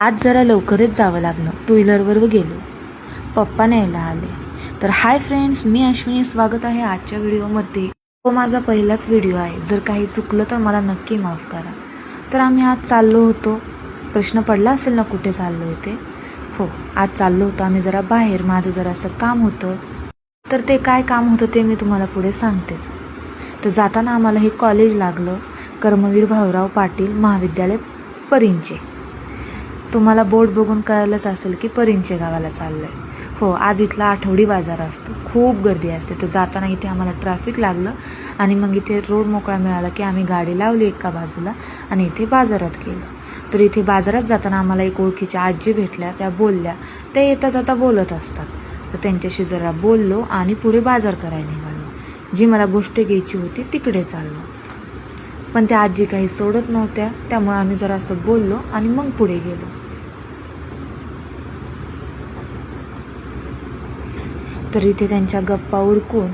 आज जरा लवकरच जावं लागलं. टू व्हीलरवर गेलो. पप्पा न्यायला आले. तर हाय फ्रेंड्स मी अश्विनी स्वागत आहे आजच्या व्हिडिओमध्ये. तो माझा पहिलाच व्हिडिओ आहे. जर काही चुकलं तर मला नक्की माफ करा. तर आम्ही आज चाललो होतो. प्रश्न पडला असेल ना कुठे चाललो होते हो आज चाललो होतो आम्ही जरा बाहेर. माझं जरा असं काम होतं. तर ते काय काम होतं ते मी तुम्हाला पुढे सांगतेच. तर जाताना आम्हाला हे कॉलेज लागलं. कर्मवीर भाऊराव पाटील महाविद्यालय परिंचे. तुम्हाला बोर्ड बघून कळलंच असेल की परिंचे गावाला चाललं आहे हो आज इथला आठवडी बाजार असतो. खूप गर्दी असते. तर जाताना इथे आम्हाला ट्रॅफिक लागलं आणि मग इथे रोड मोकळा मिळाला की आम्ही गाडी लावली एका बाजूला आणि इथे बाजारात गेलो. तर इथे बाजारात जाताना आम्हाला एक ओळखीच्या आजी भेटल्या. त्या बोलल्या त्या येता जाता बोलत असतात. तर त्यांच्याशी जरा बोललो आणि पुढे बाजार करायला निघालो. जी मला गोष्ट घ्यायची होती तिकडे चाललो. पण त्या आजी काही सोडत नव्हत्या. त्यामुळे आम्ही जरा असं बोललो आणि मग पुढे गेलो. तर इथे त्यांच्या गप्पा उरकून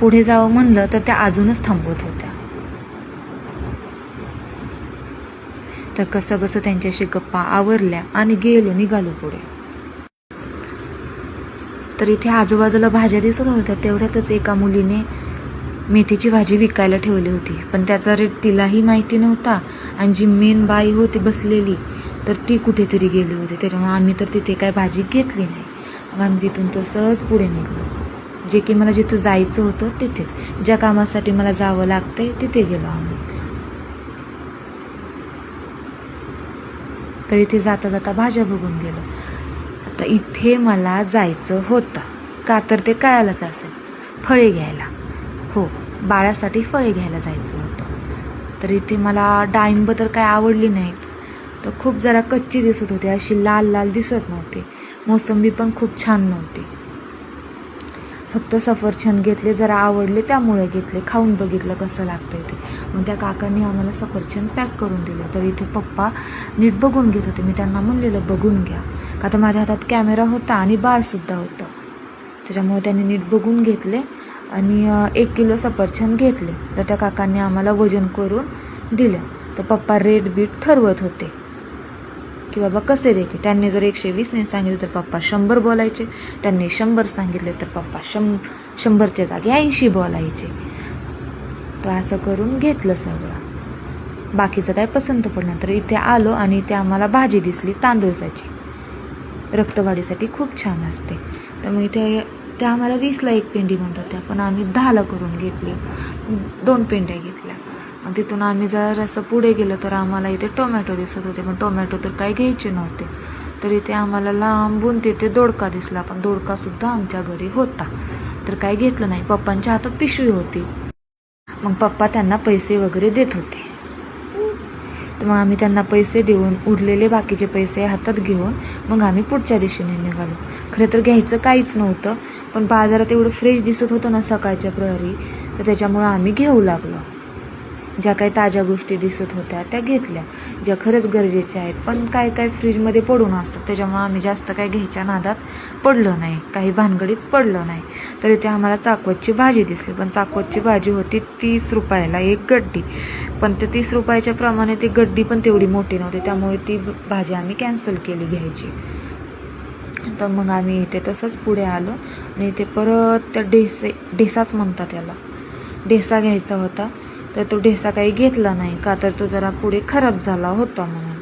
पुढे जावं म्हणलं तर त्या अजूनच थांबवत होत्या. तर कसं बसं त्यांच्याशी गप्पा आवरल्या आणि गेलो निघालो पुढे. तर इथे आजूबाजूला भाज्या दिसत होत्या तेवढ्यातच एका मुलीने मेथीची भाजी विकायला ठेवली होती. पण त्याचा रेट तिलाही माहिती नव्हता आणि जी मेन बाई होती बसलेली तर ती कुठेतरी गेली होती. त्याच्यामुळे आम्ही तर तिथे काय भाजी घेतली नाही. आम्ही तिथून तसंच पुढे निघलो. जे की मला जिथं जायचं होतं तिथेच. ज्या कामासाठी मला जावं लागतंय तिथे गेलो आम्ही. तर इथे जाता जाता भाज्या बघून गेलो. आता इथे मला जायचं होतं. का तर ते कळायलाच असेल. फळे घ्यायला. हो बाळासाठी फळे घ्यायला जायचं होतं. तर इथे मला डाळिंब तर काय आवडली नाहीत. तर खूप जरा कच्ची दिसत होती. अशी लाल लाल दिसत नव्हती. मोसंबी पण खूप छान नव्हती. फक्त सफरचंद घेतले जरा आवडले त्यामुळे घेतले. खाऊन बघितलं कसं लागतंय ते. मग त्या काकांनी आम्हाला सफरचंद पॅक करून दिलं. तर इथे पप्पा नीट बघून घेत होते. मी त्यांना म्हणलेलं बघून घ्या. का तर माझ्या हातात कॅमेरा होता आणि बाळसुद्धा होतं. त्याच्यामुळे त्यांनी नीट बघून घेतले आणि एक किलो सफरचंद घेतले. तर त्या काकांनी आम्हाला वजन करून दिलं. तर पप्पा रेट बीट ठरवत होते. की बाबा कसे द्यायचे त्यांनी जर एकशे वीसने सांगितलं तर पप्पा शंभर बोलायचे. त्यांनी शंभर सांगितले तर पप्पा शं शंभरच्या जागी ऐंशी बोलायचे. तर असं करून घेतलं सगळं. बाकीचं काय पसंत पडलं तर इथे आलो आणि इथे आम्हाला भाजी दिसली तांदूळसाची रक्तवाढीसाठी खूप छान असते. तर मग इथे त्या आम्हाला वीसला एक पेंडी म्हणत होत्या पण आम्ही दहाला करून घेतली. दोन पेंड्या घेतल्या. आणि तिथून आम्ही जरा असं पुढे गेलो तर आम्हाला इथे टोमॅटो दिसत होते पण टोमॅटो तर काही घ्यायचे नव्हते. तर इथे आम्हाला लांबून तिथे दोडका दिसला पण दोडकासुद्धा आमच्या घरी होता. तर काय घेतलं नाही. पप्पांच्या हातात पिशवी होती. मग पप्पा त्यांना पैसे वगैरे देत होते. तर मग आम्ही त्यांना पैसे देऊन उरलेले बाकीचे पैसे हातात घेऊन मग आम्ही पुढच्या दिशेने निघालो. खरं तर घ्यायचं काहीच नव्हतं पण बाजारात एवढं फ्रेश दिसत होतं ना सकाळच्या प्रहरी तर त्याच्यामुळं आम्ही घेऊ लागलो. ज्या काही ताज्या गोष्टी दिसत होत्या त्या घेतल्या. ज्या खरंच गरजेच्या आहेत. पण काय काय फ्रीजमध्ये पडून असतात त्याच्यामुळं आम्ही जास्त काय घ्यायच्या नादात पडलो नाही. काही भानगडीत पडलो नाही. तर इथे आम्हाला चाकवतची भाजी दिसली. पण चाकवतची भाजी होती तीस रुपयाला एक गड्डी. पण ते तीस रुपयाच्या प्रमाणे ती गड्डी पण तेवढी मोठी नव्हती. त्यामुळे ती भाजी आम्ही कॅन्सल केली घ्यायची. तर मग आम्ही इथे तसंच पुढे आलो. आणि इथे परत त्या ढेसे ढेसाच म्हणतात त्याला ढेसा घ्यायचा होता. तर तो ढेसा काही घेतला नाही का? तर तो जरा पुढे खराब झाला होता म्हणून.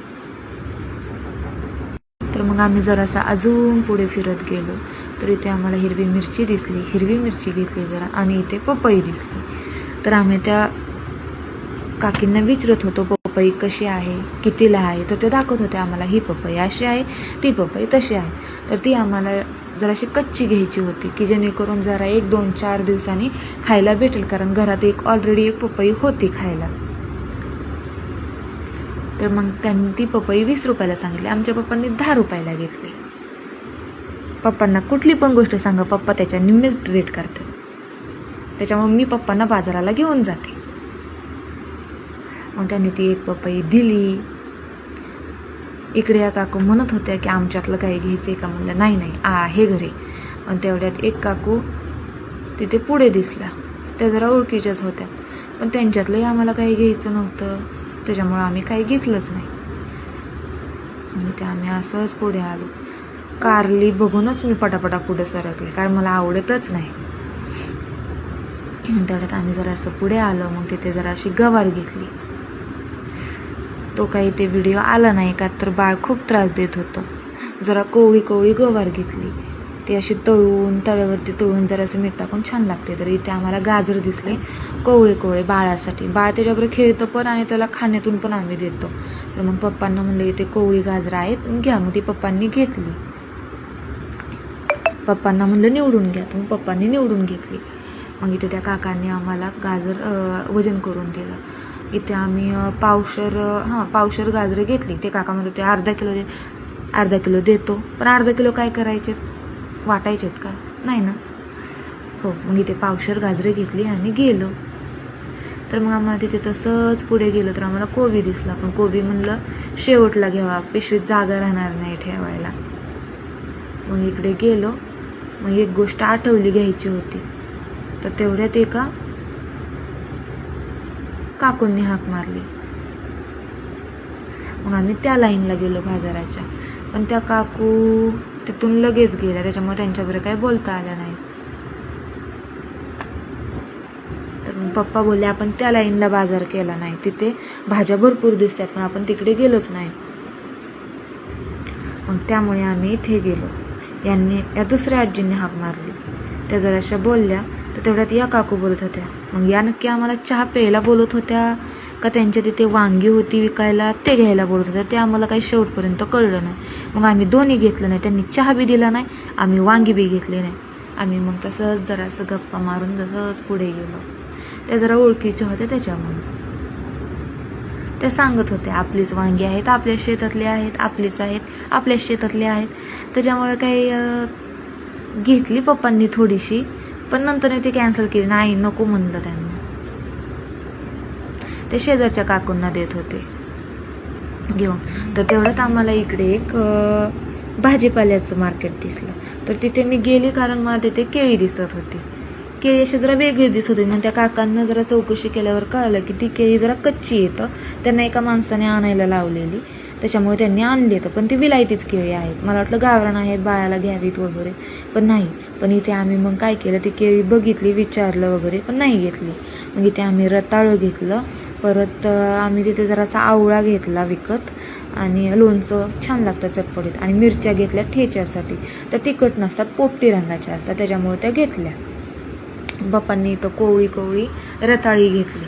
तर मग आम्ही जरासा अजून पुढे फिरत गेलो. तर इथे आम्हाला हिरवी मिरची दिसली. हिरवी मिरची घेतली जरा आणि इथे पपई दिसली. तर आम्ही त्या काकींना विचारत होतो पपई कशी आहे? कितीला आहे? तर ते दाखवत होते आम्हाला ही पपई अशी आहे ती पपई तशी आहे. तर ती आम्हाला जराशी कच्ची घ्यायची होती की जेणेकरून जरा एक दोन चार दिवसांनी खायला भेटेल कारण घरात एक ऑलरेडी एक पपई होती खायला. तर मग त्यांनी ती पपई वीस रुपयाला सांगितली आमच्या पप्पांनी दहा रुपयाला घेतली. पप्पांना कुठली पण गोष्ट सांगा पप्पा त्याच्या निम्मेच रेट करतात. त्याच्यामुळे मी पप्पांना बाजाराला घेऊन जाते. मग त्यांनी ती एक पपई दिली इकडे या काकू म्हणत होत्या की आमच्यातलं काही घ्यायचं आहे का म्हणलं नाही नाही आ आहे घरी. पण तेवढ्यात एक काकू तिथे पुढे दिसला. त्या जरा ओळखीच्याच होत्या. पण त्यांच्यातलंही आम्हाला काही घ्यायचं नव्हतं. त्याच्यामुळं आम्ही काही घेतलंच नाही. आणि ते आम्ही असंच पुढे आलो. कारली बघूनच मी पटापटा पुढे सरकले. काय मला आवडतच नाही. तेवढ्यात आम्ही जरा असं पुढे आलो. मग तिथे जरा अशी गवार घेतली. तो काही ते व्हिडिओ आला नाही का तर बाळ खूप त्रास देत होतं. जरा कोवळी कोवळी गवार घेतली. ती अशी तळून तव्यावरती तळून जरा असं मीठ टाकून छान लागते. तर इथे आम्हाला गाजर दिसले कोवळे कोवळे बाळासाठी. बाळ त्याच्याबरोबर खेळतं पण आणि त्याला खाण्यातून पण आम्ही देतो. तर मग पप्पांना म्हणलं इथे कोवळी गाजर आहेत घ्या. मग ती पप्पांनी घेतली. पप्पांना म्हणलं निवडून घ्या. तर मग पप्पांनी निवडून घेतली. मग इथे त्या काकांनी आम्हाला गाजर वजन करून दिलं. इथे आम्ही पावशर हां पावशर गाजरं घेतली. ते काका म्हणत होते अर्धा किलो दे अर्धा किलो देतो. पण अर्धा किलो काय करायचे वाटायचेत का? नाही ना? हो मग इथे पावशर गाजरे घेतली आणि गेलो. तर मग आम्हाला तिथे तसंच पुढे गेलो तर आम्हाला कोबी दिसला. पण कोबी म्हणलं शेवटला घ्यावा पिशवीत जागा राहणार नाही ठेवायला. मग इकडे गेलो. मग एक गोष्ट आठवली घ्यायची होती. तर तेवढ्यात एका काकूंनी हाक मारली. मग आम्ही त्या लाईनला गेलो बाजाराच्या. पण त्या काकू तिथून लगेच गेल्या. त्याच्यामुळे त्यांच्याबरोबर काही बोलता आलं नाही. तर पप्पा बोलले आपण त्या लाईनला बाजार केला नाही. तिथे भाज्या भरपूर दिसतात पण आपण तिकडे गेलोच नाही. मग त्यामुळे आम्ही इथे गेलो. यांनी या दुसऱ्या आजींनी हाक मारली. त्या जराशा बोलल्या तर तेवढ्यात या काकू बोलत होत्या. मग या नक्की आम्हाला चहा प्यायला बोलत होत्या का त्यांच्या तिथे वांगी होती विकायला ते घ्यायला बोलत होत्या. ते आम्हाला काही शेवटपर्यंत कळलं नाही. मग आम्ही दोन्ही घेतलं नाही. त्यांनी चहा बी दिला नाही. आम्ही वांगी बी घेतली नाही. आम्ही मग तसंच जरासं गप्पा मारून तसंच पुढे गेलो. त्या जरा ओळखीच्या होत्या त्याच्यामुळे. त्या सांगत होत्या आपलीच वांगी आहेत आपल्या शेतातले आहेत आपलीच आहेत आपल्या शेतातले आहेत. त्याच्यामुळे काही घेतली पप्पांनी थोडीशी. पण नंतर ते कॅन्सल केली. नाही नको म्हणलं त्यांना. ते शेजारच्या काकूंना देत होते. घेऊन. तर तेवढ्यात आम्हाला इकडे एक भाजीपाल्याचं मार्केट दिसलं. तर तिथे मी गेली कारण मला तिथे केळी दिसत होती. केळी अशी जरा वेगळी दिसत होती. मग त्या काकांना जरा चौकशी केल्यावर कळलं की ती केळी जरा कच्ची येतं त्यांना एका माणसाने आणायला लावलेली. त्याच्यामुळे त्यांनी आणली तर पण ती विलायतीच केळी आहेत. मला वाटलं गावरान आहेत बाळाला घ्यावीत वगैरे. पण नाही. पण इथे आम्ही मग काय केलं ती केळी बघितली विचारलं वगैरे पण नाही घेतली. मग इथे आम्ही रताळं घेतलं. परत आम्ही तिथे जरासा आवळा घेतला विकत आणि लोणचं छान लागतं चटपटीत. आणि मिरच्या घेतल्या ठेच्यासाठी. तर तिखट नसतात पोपटी रंगाच्या असतात. त्याच्यामुळे त्या घेतल्या. बापांनी इथं कोवळी कोवळी रताळी घेतली.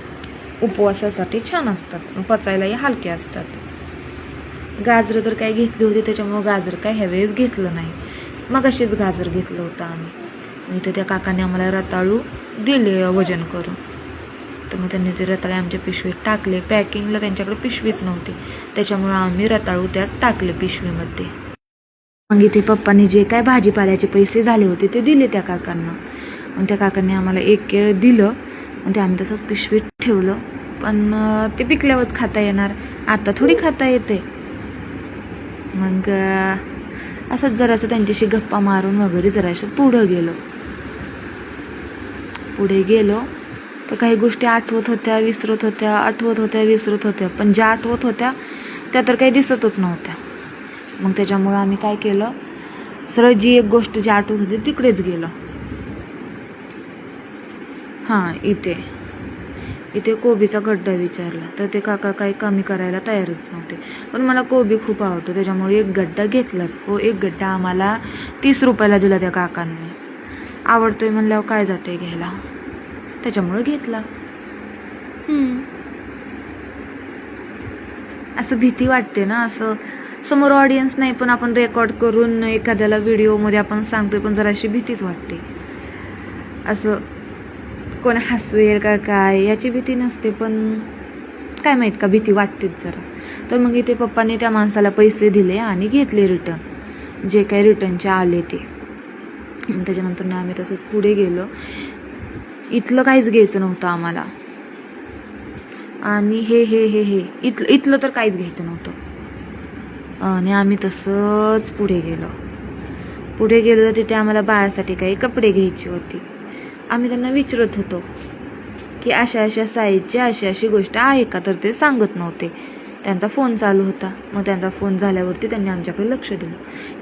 उपवासासाठी छान असतात. पचायलाही हलके असतात. गाजरं तर काय घेतली होती त्याच्यामुळं गाजर काय ह्यावेळेस घेतलं नाही. मग अशीच गाजर घेतलं होतं आम्ही. मग इथं त्या काकाने आम्हाला रताळू दिले वजन करून. तर मग त्यांनी ते रताळे आमच्या पिशवीत टाकले. पॅकिंगला त्यांच्याकडे पिशवीच नव्हती. त्याच्यामुळं आम्ही रताळू त्यात टाकले पिशवीमध्ये. मग इथे पप्पांनी जे काय भाजीपाल्याचे पैसे झाले होते ते दिले त्या काकांना. मग त्या काकांनी आम्हाला एक केळ दिलं. आणि ते आम्ही तसंच पिशवीत ठेवलं. पण ते पिकल्यावरच खाता येणार. आता थोडी खाता येते मग असंच जरासं त्यांच्याशी गप्पा मारून वगैरे जरासं पुढं गेलो. पुढे गेलो तर काही गोष्टी आठवत होत्या विसरत होत्या आठवत होत्या विसरत होत्या. पण ज्या आठवत होत्या त्या तर काही दिसतच नव्हत्या. मग त्याच्यामुळं आम्ही काय केलं सरळ जी एक गोष्ट जी आठवत होती तिकडेच गेलो. हां इथे. इथे कोबीचा गड्डा विचारला. तर ते काका काही कमी करायला तयारच नव्हते. पण मला कोबी खूप आवडतो. त्याच्यामुळे एक गड्डा घेतलाच. हो एक गड्डा आम्हाला तीस रुपयाला दिला त्या काकांनी. आवडतोय म्हणल्यावर काय जाते घ्यायला? त्याच्यामुळे घेतला. असं भीती वाटते ना असं समोर ऑडियन्स नाही पण आपण रेकॉर्ड करून एखाद्याला व्हिडिओमध्ये आपण सांगतोय पण जराशी भीतीच वाटते. असं कोण हसेल का काय याची भीती नसते पण काय माहीत का भीती वाटतेच जरा. तर मग इथे पप्पाने त्या माणसाला पैसे दिले आणि घेतले रिटर्न जे काही रिटर्नचे आले ते. त्याच्यानंतर ना आम्ही तसंच पुढे गेलो. इथलं काहीच घ्यायचं नव्हतं आम्हाला. आणि हे हे हे हे इथलं इथलं तर काहीच घ्यायचं नव्हतं. आणि आम्ही तसंच पुढे गेलो. पुढे गेलो तर तिथे आम्हाला बाळासाठी काही कपडे घ्यायचे होते. आम्ही त्यांना विचारत होतो की अशा अशा साईजची अशी अशी गोष्ट आहे का? तर ते सांगत नव्हते. त्यांचा फोन चालू होता. मग त्यांचा फोन झाल्यावरती त्यांनी आमच्याकडे लक्ष दिलं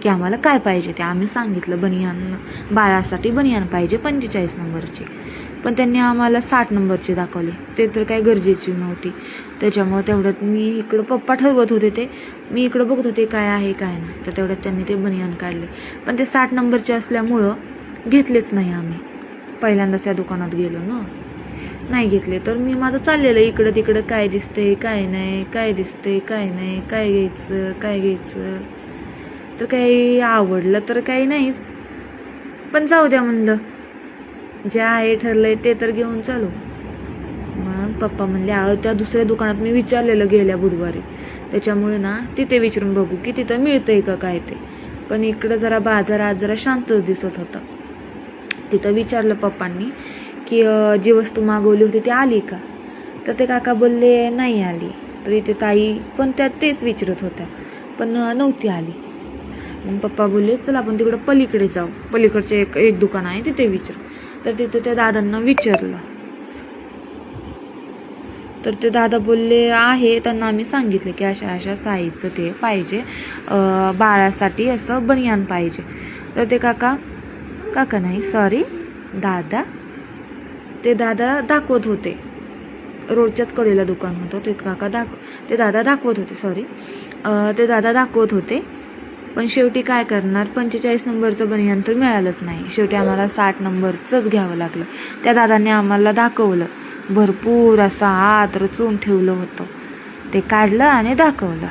की आम्हाला काय पाहिजे ते आम्ही सांगितलं. बनियान बाळासाठी बनियान पाहिजे पंचेचाळीस नंबरची. पण त्यांनी आम्हाला साठ नंबरची दाखवली. ते तर काय गरजेची नव्हती. त्याच्यामुळे तेवढ्यात मी इकडं पप्पा ठरवत होते ते. मी इकडं बघत होते काय आहे काय नाही. तर तेवढ्यात त्यांनी ते बनियान काढले. पण ते साठ नंबरचे असल्यामुळं घेतलेच नाही आम्ही. पहिल्यांदाच या दुकानात गेलो ना. नाही घेतले तर मी माझं चाललेलं इकडं तिकडं काय दिसतंय काय नाही काय दिसतंय काय नाही काय घ्यायचं काय घ्यायचं. तर काही आवडलं तर काही नाहीच. पण जाऊ द्या म्हणलं. जे आहे ठरलंय ते तर घेऊन चालू. मग पप्पा म्हणले त्या दुसऱ्या दुकानात मी विचारलेलं गेल्या बुधवारी. त्याच्यामुळे ना तिथे विचारून बघू की तिथं मिळतंय का काय ते. पण इकडं जरा बाजार आज जरा शांतच दिसत होता. तिथं विचारलं पप्पांनी की जी वस्तू मागवली होती ती आली का? तर ते काका बोलले नाही आली. तर इथे ताई पण त्यात तेच विचारत होत्या पण नव्हती आली. मग पप्पा बोलले चला आपण तिकडं पलीकडे जाऊ. पलीकडचे एक एक दुकान आहे तिथे विचारू. तर तिथं त्या दादांना विचारलं. तर ते दादा बोलले आहे. त्यांना आम्ही सांगितले की अशा अशा साईजचं ते पाहिजे. बाळासाठी असं बनियान पाहिजे. तर ते काका काका नाही सॉरी दादा. ते दादा दाखवत होते. रोडच्याच कडेला दुकान होतं ते काका दाख ते दादा दाखवत होते सॉरी ते दादा दाखवत होते. पण शेवटी काय करणार? पंचेचाळीस नंबरचं बनियान तर मिळालंच नाही. शेवटी आम्हाला साठ नंबरचंच घ्यावं लागलं. त्या दादांनी आम्हाला दाखवलं. भरपूर असा हात रचून ठेवलं होतं. ते काढलं आणि दाखवलं.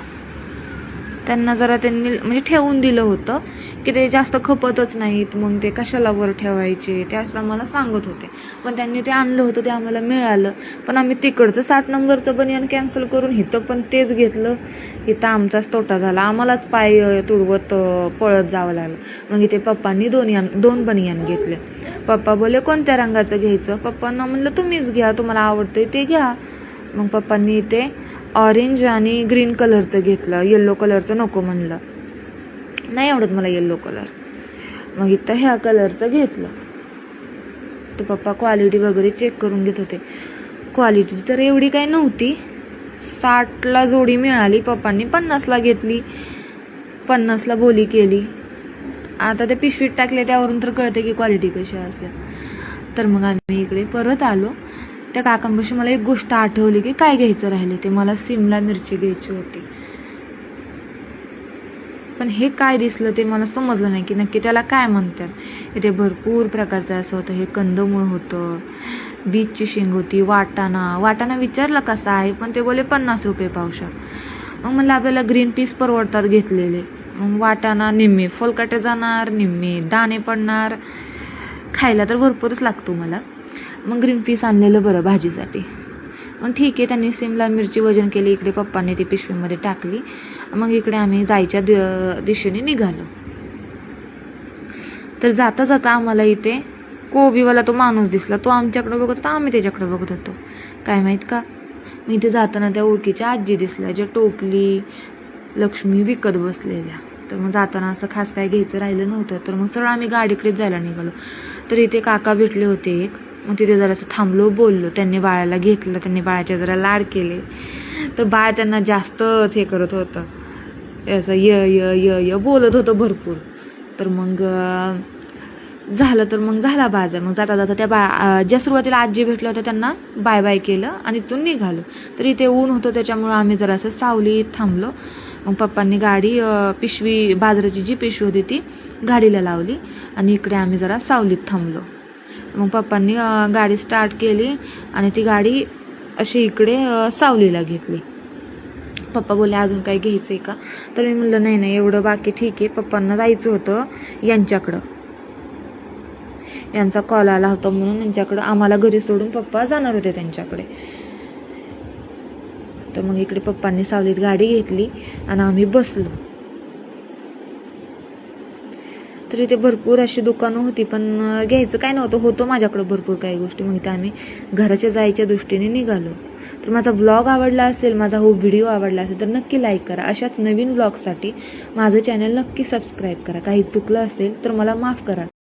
त्यांना जरा त्यांनी म्हणजे ठेवून दिलं होतं की ते जास्त खपतच नाहीत मग ते कशाला वर ठेवायचे ते असं आम्हाला सांगत होते. पण त्यांनी ते आणलं होतं ते आम्हाला मिळालं. पण आम्ही तिकडचं साठ नंबरचं बनियान कॅन्सल करून इथं पण तेच घेतलं. इथं आमचाच तोटा झाला. आम्हालाच पाय तुडवत पळत जावं लागलं. मग इथे पप्पांनी दोन यान दोन बनियान घेतले. पप्पा बोले कोणत्या रंगाचं घ्यायचं? पप्पांना म्हणलं तुम्हीच घ्या तुम्हाला आवडतंय ते घ्या. मग पप्पांनी इथे ऑरेंज आणि ग्रीन कलरचं घेतलं. येल्लो कलरचं नको म्हणलं. नाही आवडत मला येल्लो कलर मग इथं ह्या कलरचं घेतलं. तर पप्पा क्वालिटी वगैरे चेक करून घेत होते. क्वालिटी तर एवढी काही नव्हती. साठला जोडी मिळाली पप्पांनी पन्नासला घेतली. पन्नासला बोली केली. आता ते पिशवीत टाकले त्यावरून तर कळते की क्वालिटी कशी असेल. तर मग आम्ही इकडे परत आलो. त्या काकांपाशी मला एक गोष्ट आठवली की काय घ्यायचं राहिले ते? मला सिमला मिरची घ्यायची होती. पण हे काय दिसलं ते मला समजलं नाही की नक्की त्याला काय म्हणतात. इथे भरपूर प्रकारचं असं होतं. हे कंदमूळ होतं बीचची शेंग होती वाटाणा. वाटाणा विचारला कसा आहे पण ते बोले पन्नास रुपये पावशा मग म्हणलं आपल्याला ग्रीन पीस परवडतात घेतलेले. मग वाटाणा निम्मे. फोलकाटे जाणार निम्मे. दाणे पडणार. खायला तर भरपूरच लागतो मला. मग ग्रीन पीस आणलेलं बरं भाजीसाठी. मग ठीक आहे त्यांनी सिमला मिरची वजन केली इकडे पप्पाने ती पिशवीमध्ये टाकली. मग इकडे आम्ही जायच्या दि- दिशेने निघालो. तर जाता जाता आम्हाला इथे कोबीवाला तो माणूस दिसला. तो आमच्याकडे बघत होता आम्ही त्याच्याकडे बघत होतो. काय माहीत का? मग इथे जाताना त्या ओळखीच्या आजी दिसल्या ज्या टोपली लक्ष्मी विकत बसलेल्या. तर मग जाताना असं खास काय घ्यायचं राहिलं नव्हतं. तर मग सरळ आम्ही गाडीकडेच जायला निघालो. तर इथे काका भेटले होते एक. मग तिथे जरासं थांबलो बोललो. त्यांनी बाळाला घेतलं. त्यांनी बाळाचे जरा लाड केले. तर बाळ त्यांना जास्तच हे करत होतं. असं य य य य बोलत होतं भरपूर. तर मग झालं तर मग झाला बाजार. मग जाता जाता त्या बा ज्या सुरुवातीला आजी भेटल्या होत्या त्यांना बाय बाय केलं आणि इथून निघालो. तर इथे ऊन होतं त्याच्यामुळं आम्ही जरासं सावलीत थांबलो. मग पप्पांनी गाडी पिशवी बाजाराची जी पिशवी होती ती गाडीला लावली आणि इकडे आम्ही जरा सावलीत थांबलो. मग पप्पांनी गाडी स्टार्ट केली आणि ती गाडी अशी इकडे सावलीला घेतली. पप्पा बोलले अजून काही घ्यायचं आहे का? तर मी म्हणलं नाही नाही एवढं बाकी ठीक आहे. पप्पांना जायचं होतं यांच्याकडं. यांचा कॉल आला होता म्हणून यांच्याकडं आम्हाला घरी सोडून पप्पा जाणार होते त्यांच्याकडे. तर मग इकडे पप्पांनी सावलीत गाडी घेतली आणि आम्ही बसलो. तर इथे भरपूर अशी दुकानं होती पण घ्यायचं काय नव्हतं. होतं माझ्याकडं भरपूर काही गोष्टी. मग इथे आम्ही घराच्या जायच्या दृष्टीने निघालो. तर माझा ब्लॉग आवडला असेल माझा हो व्हिडिओ आवडला असेल तर नक्की लाईक करा. अशाच नवीन ब्लॉगसाठी माझं चॅनल नक्की सबस्क्राईब करा. काही चुकलं असेल तर मला माफ करा.